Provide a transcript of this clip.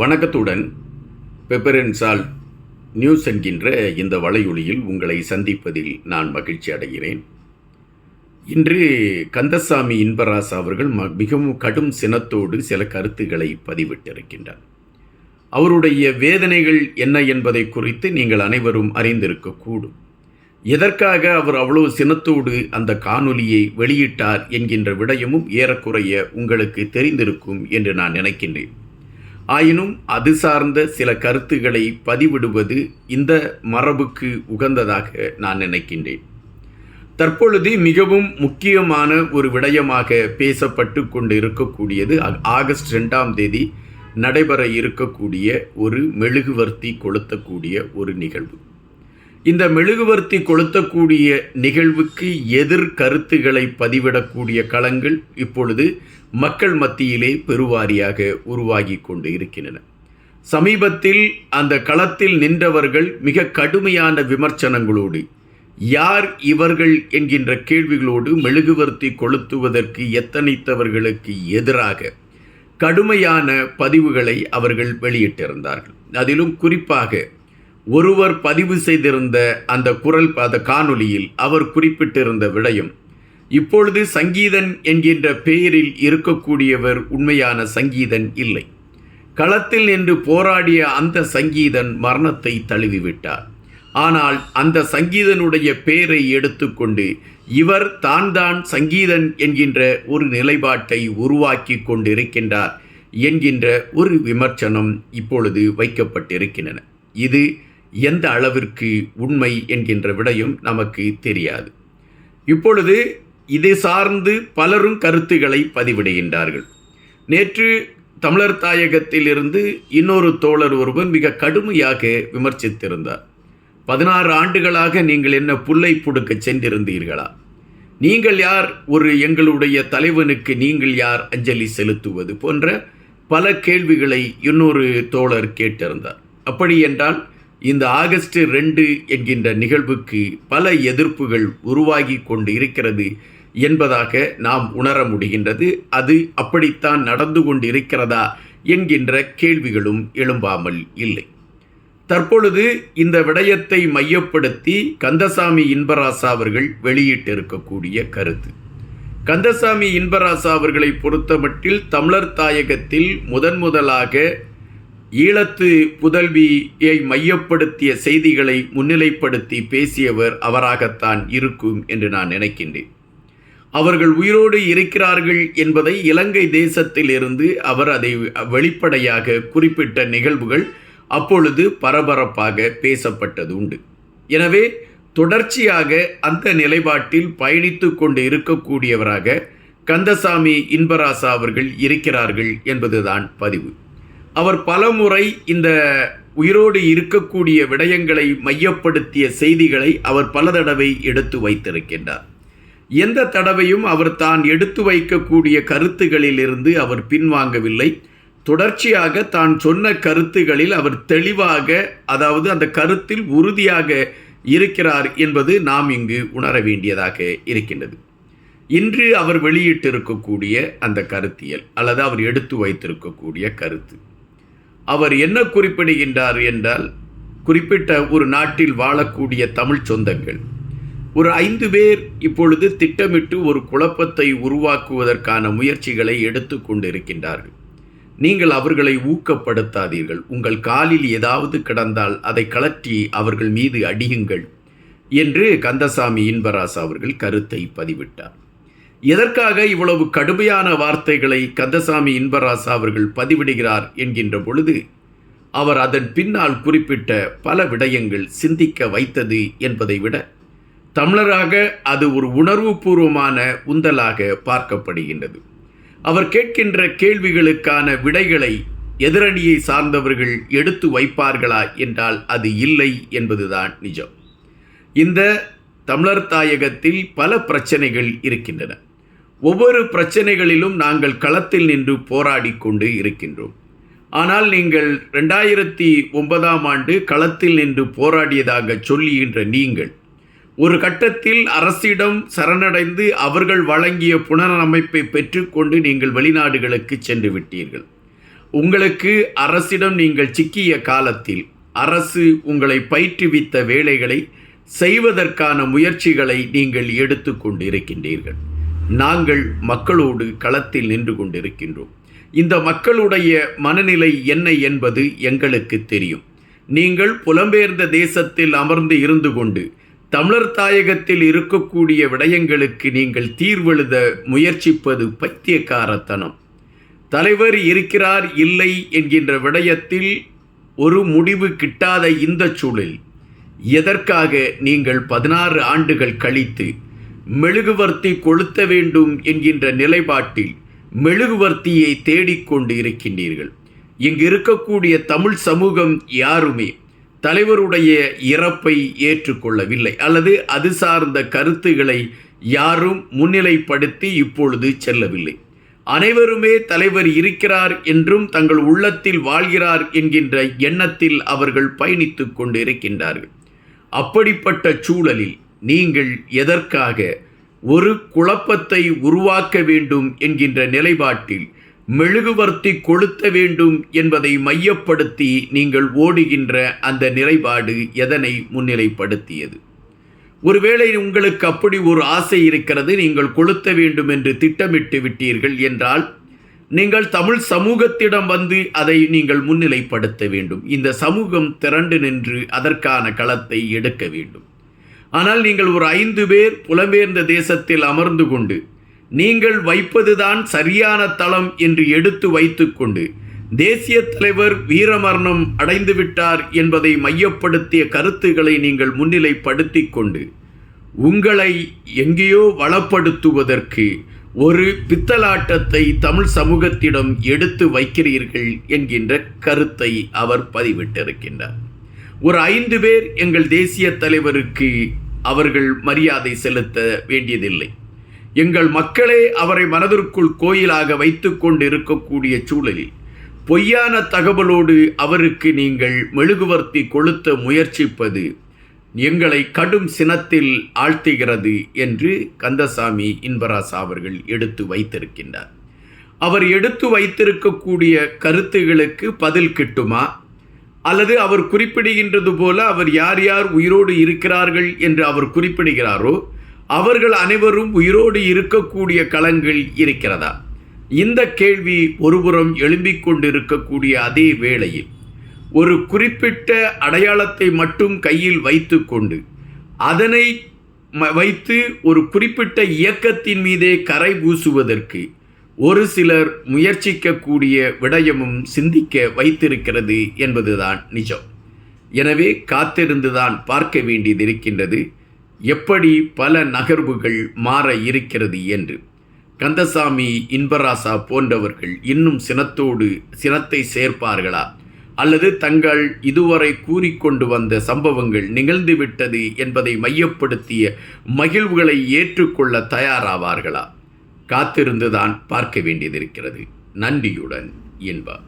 வணக்கத்துடன் pepper and salt news என்கின்ற இந்த வலையொலியில் உங்களை சந்திப்பதில் நான் மகிழ்ச்சி அடைகிறேன். இன்று கந்தசாமி இன்பராசா அவர்கள் மிகவும் கடும் சினத்தோடு சில கருத்துக்களை பதிவிட்டிருக்கின்றார். அவருடைய வேதனைகள் என்ன என்பதை குறித்து நீங்கள் அனைவரும் அறிந்திருக்கக்கூடும் எதற்காக அவர் அவ்வளவு சினத்தோடு அந்த காணொலியை வெளியிட்டார் என்கின்ற விடயமும் ஏறக்குறைய உங்களுக்கு தெரிந்திருக்கும் என்று நான் நினைக்கின்றேன். ஆயினும் அது சார்ந்த சில கருத்துக்களை பதிவிடுவது இந்த மரபுக்கு உகந்ததாக நான் நினைக்கின்றேன். தற்பொழுது மிகவும் முக்கியமான ஒரு விடயமாக பேசப்பட்டு கொண்டு இருக்கக்கூடியது ஆகஸ்ட் ரெண்டாம் தேதி நடைபெற இருக்கக்கூடிய ஒரு மெழுகுவர்த்தி கொளுத்தக்கூடிய ஒரு நிகழ்வு. இந்த மெழுகுவர்த்தி கொளுத்தக்கூடிய நிகழ்வுக்கு எதிர் கருத்துக்களை பதிவிடக்கூடிய களங்கள் இப்பொழுது மக்கள் மத்தியிலே பெருவாரியாக உருவாகி கொண்டு இருக்கின்றன. சமீபத்தில் அந்த களத்தில் நின்றவர்கள் மிக கடுமையான விமர்சனங்களோடு யார் இவர்கள் என்கின்ற கேள்விகளோடு மெழுகுவர்த்தி கொளுத்துவதற்கு எத்தனைத்தவர்களுக்கு எதிராக கடுமையான பதிவுகளை அவர்கள் வெளியிட்டிருந்தார்கள். அதிலும் குறிப்பாக ஒருவர் பதிவு செய்திருந்த அந்த குரல் அந்த காணொளியில் அவர் குறிப்பிட்டிருந்த விடயம் இப்பொழுது சங்கீதன் என்கின்ற பெயரில் இருக்கக்கூடியவர் உண்மையான சங்கீதன் இல்லை. களத்தில் நின்று போராடிய அந்த சங்கீதன் மரணத்தை தழுவிவிட்டார். ஆனால் அந்த சங்கீதனுடைய பெயரை எடுத்துக்கொண்டு இவர் தான் தான் சங்கீதன் என்கின்ற ஒரு நிலைப்பாட்டை உருவாக்கி கொண்டிருக்கின்றார் என்கின்ற ஒரு விமர்சனம் இப்பொழுது வைக்கப்பட்டிருக்கின்றன. இது எந்த அளவிற்கு உண்மை என்கின்ற விடயம் நமக்கு தெரியாது. இப்பொழுது இதை சார்ந்து பலரும் கருத்துக்களை பதிவிடுகின்றார்கள். நேற்று தமிழர் தாயகத்திலிருந்து இன்னொரு தோழர் ஒருவர் மிக கடுமையாக விமர்சித்திருந்தார். பதினாறு ஆண்டுகளாக நீங்கள் என்ன புல்லை புடுக்க சென்றிருந்தீர்களா? நீங்கள் யார்? ஒரு எங்களுடைய தலைவனுக்கு நீங்கள் யார் அஞ்சலி செலுத்துவது போன்ற பல கேள்விகளை இன்னொரு தோழர் கேட்டிருந்தார். அப்படி என்றால் இந்த ஆகஸ்ட் ரெண்டு என்கின்ற நிகழ்வுக்கு பல எதிர்ப்புகள் உருவாகி கொண்டு இருக்கிறது என்பதாக நாம் உணர முடிகின்றது. அது அப்படித்தான் நடந்து கொண்டு இருக்கிறதா என்கின்ற கேள்விகளும் எழும்பாமல் இல்லை. தற்பொழுது இந்த விடயத்தை மையப்படுத்தி கந்தசாமி இன்பராசா அவர்கள் வெளியிட்டிருக்கக்கூடிய கருத்து. கந்தசாமி இன்பராசா அவர்களை பொறுத்தமட்டில் தமிழர் தாயகத்தில் முதன் முதலாக ஈழத்து புதல்வியை மையப்படுத்திய செய்திகளை முன்னிலைப்படுத்தி பேசியவர் அவராகத்தான் இருக்கும் என்று நான் நினைக்கின்றேன். அவர்கள் உயிரோடு இருக்கிறார்கள் என்பதை இலங்கை தேசத்திலிருந்து அவர் அதை வெளிப்படையாக குறிப்பிட்ட நிகழ்வுகள் அப்பொழுது பரபரப்பாக பேசப்பட்டது உண்டு. எனவே தொடர்ச்சியாக அந்த நிலைப்பாட்டில் பயணித்து கொண்டு இருக்கக்கூடியவராக கந்தசாமி இன்பராசா அவர்கள் இருக்கிறார்கள் என்பதுதான் பதிவு. அவர் பலமுறை இந்த உயிரோடு இருக்கக்கூடிய விடயங்களை மையப்படுத்திய செய்திகளை அவர் பல தடவை எடுத்து வைத்திருக்கின்றார். எந்த தடவையும் அவர் தான் எடுத்து வைக்கக்கூடிய கருத்துகளிலிருந்து அவர் பின்வாங்கவில்லை. தொடர்ச்சியாக தான் சொன்ன கருத்துகளில் அவர் தெளிவாக அதாவது அந்த கருத்தில் உறுதியாக இருக்கிறார் என்பது நாம் இங்கு உணர வேண்டியதாக இருக்கின்றது. இன்று அவர் வெளியிட்டிருக்கக்கூடிய அந்த கருத்தியல் அல்லது அவர் எடுத்து வைத்திருக்கக்கூடிய கருத்து. அவர் என்ன குறிப்பிடுகின்றார் என்றால் குறிப்பிட்ட ஒரு நாட்டில் வாழக்கூடிய தமிழ் சொந்தங்கள். ஒரு ஐந்து பேர் இப்பொழுது திட்டமிட்டு ஒரு குழப்பத்தை உருவாக்குவதற்கான முயற்சிகளை எடுத்து கொண்டிருக்கின்றார்கள். நீங்கள் அவர்களை ஊக்கப்படுத்தாதீர்கள். உங்கள் காலில் ஏதாவது கிடந்தால் அதை கலற்றி அவர்கள் மீது அடியுங்கள் என்று கந்தசாமி இன்பராசா அவர்கள் கருத்தை பதிவிட்டார். எதற்காக இவ்வளவு கடுமையான வார்த்தைகளை கந்தசாமி இன்பராசா அவர்கள் பதிவிடுகிறார் என்கின்ற பொழுது அவர் அதன் பின்னால் குறிப்பிட்ட பல விடயங்கள் சிந்திக்க வைத்தது என்பதை விட தமிழராக அது ஒரு உணர்வுபூர்வமான உந்தலாக பார்க்கப்படுகின்றது. அவர் கேட்கின்ற கேள்விகளுக்கான விடைகளை எதிரணியை சார்ந்தவர்கள் எடுத்து வைப்பார்களா என்றால் அது இல்லை என்பதுதான் நிஜம். இந்த தமிழர் தாயகத்தில் பல பிரச்சனைகள் இருக்கின்றன. ஒவ்வொரு பிரச்சனைகளிலும் நாங்கள் களத்தில் நின்று போராடி கொண்டு இருக்கின்றோம். ஆனால் நீங்கள் ரெண்டாயிரத்தி ஒன்பதாம் ஆண்டு களத்தில் நின்று போராடியதாக சொல்லுகின்ற நீங்கள் ஒரு கட்டத்தில் அரசிடம் சரணடைந்து அவர்கள் வழங்கிய புனரமைப்பை பெற்றுக்கொண்டு நீங்கள் வெளிநாடுகளுக்கு சென்று விட்டீர்கள். உங்களுக்கு அரசிடம் நீங்கள் சிக்கிய காலத்தில் அரசு உங்களை பயிற்றுவித்த வேலைகளை செய்வதற்கான முயற்சிகளை நீங்கள் எடுத்து கொண்டிருக்கின்றீர்கள் நாங்கள் மக்களோடு களத்தில் நின்று கொண்டிருக்கின்றோம். இந்த மக்களுடைய மனநிலை என்ன என்பது எங்களுக்கு தெரியும். நீங்கள் புலம்பெயர்ந்த தேசத்தில் அமர்ந்து இருந்து கொண்டு தமிழர் தாயகத்தில் இருக்கக்கூடிய விடயங்களுக்கு நீங்கள் தீர்வெழுத முயற்சிப்பது பைத்தியக்காரத்தனம். தலைவர் இருக்கிறார் இல்லை என்கின்ற விடயத்தில் ஒரு முடிவு கிட்டாத இந்த சூழல். எதற்காக நீங்கள் பதினாறு ஆண்டுகள் கழித்து மெழுகுவர்த்தி கொளுத்த வேண்டும் என்கின்ற நிலைப்பாட்டில் மெழுகுவர்த்தியை தேடிக்கொண்டு இருக்கின்றீர்கள். இங்கு இருக்கக்கூடிய தமிழ் சமூகம் யாருமே தலைவருடைய இறப்பை ஏற்றுக்கொள்ளவில்லை. அல்லது அது சார்ந்த கருத்துக்களை யாரும் முன்னிலைப்படுத்தி இப்பொழுது செல்லவில்லை. அனைவருமே தலைவர் இருக்கிறார் என்றும் தங்கள் உள்ளத்தில் வாழ்கிறார் என்கின்ற எண்ணத்தில் அவர்கள் பயணித்து கொண்டு இருக்கின்றார்கள் அப்படிப்பட்ட சூழலில் நீங்கள் எதற்காக ஒரு குழப்பத்தை உருவாக்க வேண்டும் என்கின்ற நிலைப்பாட்டில் மெழுகுவர்த்தி கொளுத்த வேண்டும் என்பதை மையப்படுத்தி நீங்கள் ஓடுகின்ற அந்த நிலைப்பாடு எதனை முன்னிலைப்படுத்தியது? ஒருவேளை உங்களுக்கு அப்படி ஒரு ஆசை இருக்கிறது நீங்கள் கொளுத்த வேண்டும் என்று திட்டமிட்டு விட்டீர்கள் என்றால் நீங்கள் தமிழ் சமூகத்திடம் வந்து அதை நீங்கள் முன்னிலைப்படுத்த வேண்டும். இந்த சமூகம் திரண்டு நின்று அதற்கான களத்தை எடுக்க வேண்டும். ஆனால் நீங்கள் ஒரு ஐந்து பேர் புலம்பெயர்ந்த தேசத்தில் அமர்ந்து கொண்டு நீங்கள் வைப்பதுதான் சரியான தளம் என்று எடுத்து வைத்துக்கொண்டு தேசிய தலைவர் வீரமரணம் அடைந்து விட்டார் என்பதை மையப்படுத்திய கருத்துக்களை நீங்கள் முன்னிலைப்படுத்தி கொண்டு உங்களை எங்கேயோ வளப்படுத்துவதற்கு ஒரு பித்தலாட்டத்தை தமிழ் சமூகத்திடம் எடுத்து வைக்கிறீர்கள் என்கின்ற கருத்தை அவர் பதிவிட்டிருக்கின்றார். ஒரு ஐந்து பேர் எங்கள் தேசிய தலைவருக்கு அவர்கள் மரியாதை செலுத்த வேண்டியதில்லை. எங்கள் மக்களே அவரை மனதிற்குள் கோயிலாக வைத்து கொண்டு இருக்கக்கூடிய சூழலில் பொய்யான தகவலோடு அவருக்கு நீங்கள் மெழுகுவர்த்தி கொளுத்த முயற்சிப்பது எங்களை கடும் சினத்தில் ஆழ்த்துகிறது என்று கந்தசாமி இன்பராசா அவர்கள் எடுத்து வைத்திருக்கின்றார். அவர் எடுத்து வைத்திருக்கக்கூடிய கருத்துகளுக்கு பதில் கிட்டுமா? அல்லது அவர் குறிப்பிடுகின்றது போல அவர் யார் யார் உயிரோடு இருக்கிறார்கள் என்று அவர் குறிப்பிடுகிறாரோ அவர்கள் அனைவரும் உயிரோடு இருக்கக்கூடிய களங்கள் இருக்கிறதா? இந்த கேள்வி ஒருபுறம் எழும்பிக் கொண்டிருக்கக்கூடிய அதே வேளையில் ஒரு குறிப்பிட்ட அடையாளத்தை மட்டும் கையில் வைத்துக்கொண்டு அதனை ம- வைத்து ஒரு குறிப்பிட்ட இயக்கத்தின் மீதே கரை பூசுவதற்கு ஒரு சிலர் முயற்சிக்கக்கூடிய விடயமும் சிந்திக்க வைத்திருக்கிறது என்பதுதான் நிஜம். எனவே காத்திருந்துதான் பார்க்க வேண்டியது இருக்கின்றது. எப்படி பல நகர்வுகள் மாற இருக்கிறது என்று. கந்தசாமி இன்பராசா போன்றவர்கள் இன்னும் சினத்தோடு சினத்தை சேர்ப்பார்களா? அல்லது தங்கள் இதுவரை கூறிக்கொண்டு வந்த சம்பவங்கள் நிகழ்ந்துவிட்டது என்பதை மையப்படுத்திய மகிழ்வுகளை ஏற்றுக்கொள்ள தயாராவார்களா? காத்திருந்துதான் பார்க்க வேண்டியதிருக்கிறது. நன்றியுடன் இன்பா